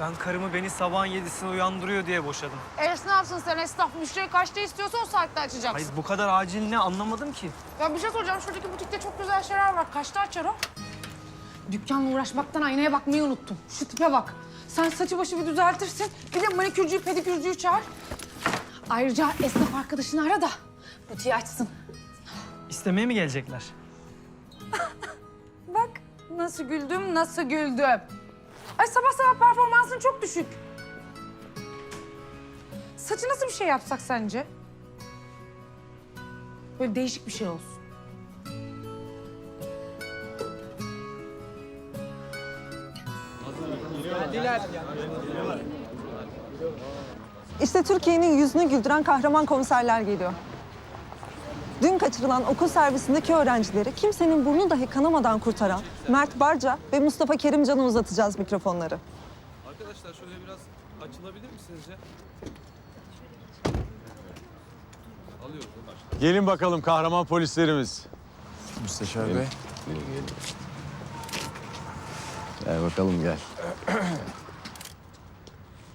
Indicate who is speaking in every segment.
Speaker 1: Ben karımı beni sabahın yedisine uyandırıyor diye boşadım.
Speaker 2: Esnafsın sen esnaf. Müşteri kaçta istiyorsa o saatte açacaksın.
Speaker 1: Hayır bu kadar acil ne anlamadım ki.
Speaker 2: Ya bir şey soracağım. Şuradaki butikte çok güzel şeyler var. Kaçta açar o? Dükkanla uğraşmaktan aynaya bakmayı unuttum. Şu tipe bak. Sen saçı başı bir düzeltirsin. Bir de manikürcüyü, pedikürcüyü çağır. Ayrıca esnaf arkadaşını ara da butiği açsın.
Speaker 1: İstemeye mi gelecekler?
Speaker 2: Bak nasıl güldüm, nasıl güldüm. Ay sabah sabah performansın çok düşük. Saçı nasıl bir şey yapsak sence? Böyle değişik bir şey olsun.
Speaker 3: İşte Türkiye'nin yüzünü güldüren kahraman komiserler geliyor. Dün kaçırılan okul servisindeki öğrencileri kimsenin burnu dahi kanamadan kurtaran Mert Barca ve Mustafa Kerimcan'a uzatacağız mikrofonları.
Speaker 4: Arkadaşlar şöyle biraz açılabilir misiniz ya? Alıyoruz.
Speaker 5: Gelin bakalım kahraman polislerimiz.
Speaker 6: Müsteşar Bey.
Speaker 5: Gel bakalım gel.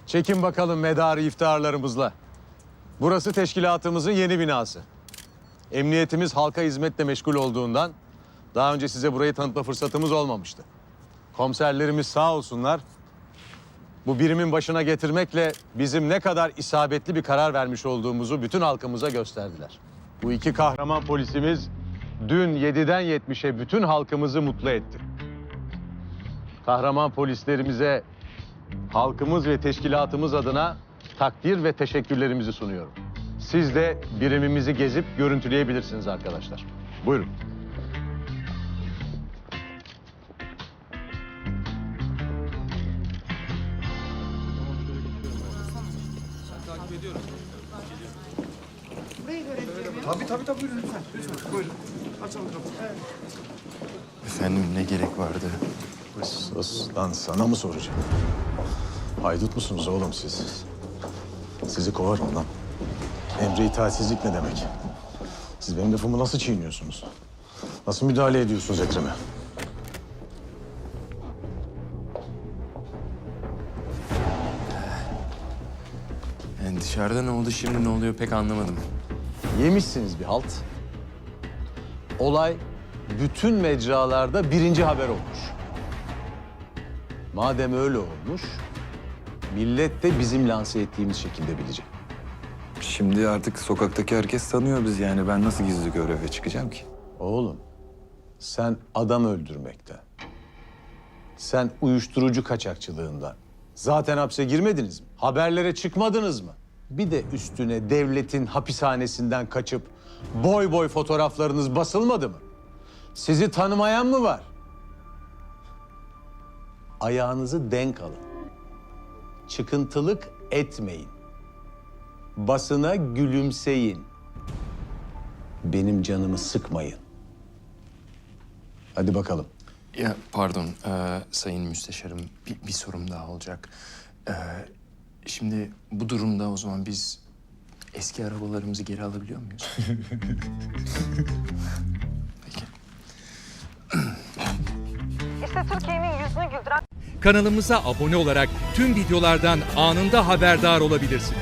Speaker 5: Çekin bakalım medarı iftiharlarımızla. Burası teşkilatımızın yeni binası. Emniyetimiz halka hizmetle meşgul olduğundan daha önce size burayı tanıtma fırsatımız olmamıştı. Komiserlerimiz sağ olsunlar. Bu birimin başına getirmekle bizim ne kadar isabetli bir karar vermiş olduğumuzu bütün halkımıza gösterdiler. Bu iki kahraman polisimiz dün 7'den 70'e bütün halkımızı mutlu etti. Kahraman polislerimize halkımız ve teşkilatımız adına takdir ve teşekkürlerimizi sunuyorum. Siz de birimimizi gezip görüntüleyebilirsiniz arkadaşlar. Buyurun.
Speaker 6: Efendim ne gerek vardı?
Speaker 5: Sus lan sana mı soracağım? Haydut musunuz oğlum siz? Sizi kovarım lan. Emre itaatsizlik ne demek? Siz benim lafımı nasıl çiğniyorsunuz? Nasıl müdahale ediyorsunuz Ekrem'e?
Speaker 6: Yani dışarıda ne oldu şimdi ne oluyor pek anlamadım.
Speaker 5: Yemişsiniz bir halt. Olay bütün mecralarda birinci haber olmuş. Madem öyle olmuş, millet de bizim lanse ettiğimiz şekilde bilecek.
Speaker 7: Şimdi artık sokaktaki herkes tanıyor biz yani. Ben nasıl gizli göreve çıkacağım ki?
Speaker 5: Oğlum, sen adam öldürmekten, sen uyuşturucu kaçakçılığından zaten hapse girmediniz mi? Haberlere çıkmadınız mı? Bir de üstüne devletin hapishanesinden kaçıp boy boy fotoğraflarınız basılmadı mı? Sizi tanımayan mı var? Ayağınızı denk alın. Çıkıntılık etmeyin. Basına gülümseyin. Benim canımı sıkmayın. Hadi bakalım.
Speaker 6: Ya pardon e, sayın müsteşarım bir, bir sorum daha olacak. E, şimdi bu durumda o zaman biz eski arabalarımızı geri alabiliyor muyuz? Peki.
Speaker 3: İşte Türkiye'nin yüzünü güldüren
Speaker 8: Kanalımıza abone olarak tüm videolardan anında haberdar olabilirsiniz.